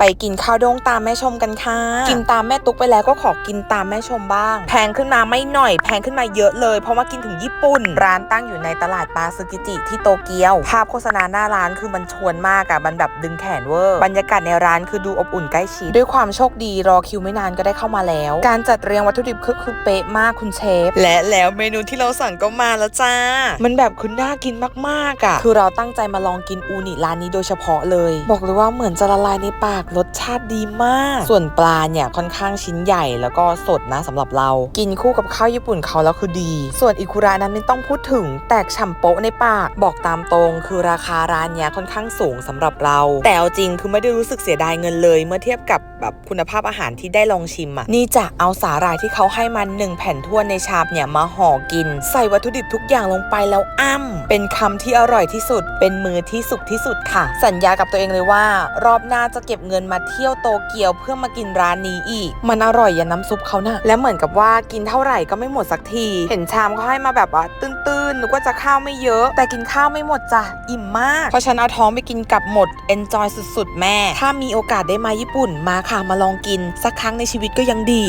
ไปกินข้าวโดงตามแม่ชมกันค่ะ กินตามแม่ตุ๊กไปแล้วก็ขอกินตามแม่ชมบ้าง แพงขึ้นมาไม่หน่อย แพงขึ้นมาเยอะเลย เพราะว่ากินถึงญี่ปุ่น ร้านตั้งอยู่ในตลาดปาซึกิจิที่โตเกียว ภาพโฆษณาหน้าร้านคือมันชวนมากอะมันแบบดึงแขนเวอร์บรรยากาศในร้านคือดูอบอุ่นใกล้ชิด ด้วยความโชคดีรอคิวไม่นานก็ได้เข้ามาแล้ว การจัดเรียงวัตถุดิบคือคือเป๊ะมากคุณเชฟ และแล้วเมนูที่เราสั่งก็มาแล้วจ้า มันแบบคือน่ากินมากๆอะคือเราตั้งใจมาลองกินอูนิร้านนี้โดยเฉพาะเลย บอกเลยว่าเหมือนจะละลายในปากรสชาติดีมาก ส่วนปลาเนี่ยค่อนข้างชิ้นใหญ่แล้วก็สดนะสำหรับเรา กินคู่กับข้าวญี่ปุ่นเขาแล้วคือดี ส่วนอิคุระนั้นไม่ต้องพูดถึงแตกฉ่ำโป๊ะในปาก บอกตามตรง คือราคาร้านเนี้ยค่อนข้างสูงสำหรับเรา แต่เอาจริงคือไม่ได้รู้สึกเสียดายเงินเลย เมื่อเทียบกับแบบคุณภาพอาหารที่ได้ลองชิมอะนี่จะเอาสาหร่ายที่เขาให้มันหนึ่งแผ่นทั่วนในชามเนี่ยมาห่อกิน ใส่วัตถุดิบทุกอย่างลงไปแล้วอ้ำเป็นคำที่อร่อยที่สุด เป็นมือที่สุกที่สุดค่ะ สัญญากับตัวเองเลยว่ารอบหน้าจะเก็บเงินมาเที่ยวโตเกียวเพื่อมากินร้านนี้อีก มันอร่อยอย่าน้ำซุปเขานะและเหมือนกับว่ากินเท่าไหร่ก็ไม่หมดสักที เห็นชามเขาให้มาแบบว่าตื้นๆนึกว่าจะข้าวไม่เยอะ แต่กินข้าวไม่หมดจ้ะอิ่มมาก เพราะฉันเอาท้องไปกินกลับหมดแอนจอยสุดๆ แม่ ถ้ามีโอกาสได้มาญี่ปุ่นมาค่ะมาลองกิน สักครั้งในชีวิตก็ยังดี